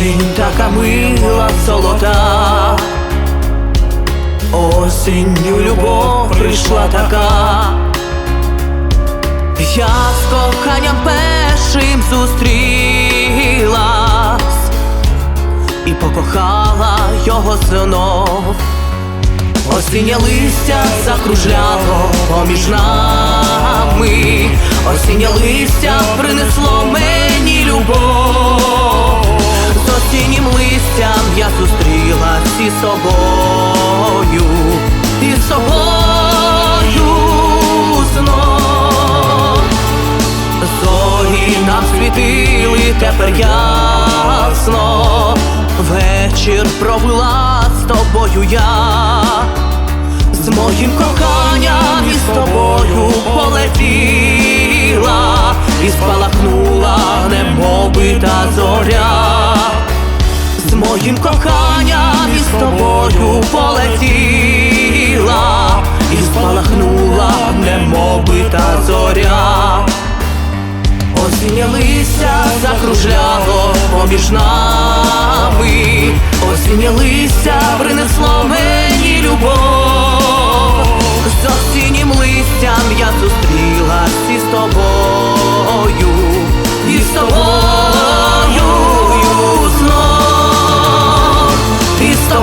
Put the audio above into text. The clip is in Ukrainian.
річка мила золота, осінню любов прийшла така, я з коханням першим зустрілась і покохала його знов. Осіннє листя закружляло поміж нами, осіннє листя Зорі нам світили тепер ясно, вечір провела з тобою я, з моїм коханням і з тобою полетіла, і спалахнула, немоби та зоря, з моїм коханням і з тобою полетіла, і спалахнула, немоби та зоря. Осіннє листя закружляло поміж нами, осіннє принесло мені любов, з осіннім листям я зустрілась із тобою, і з тобою знов, і з тобою.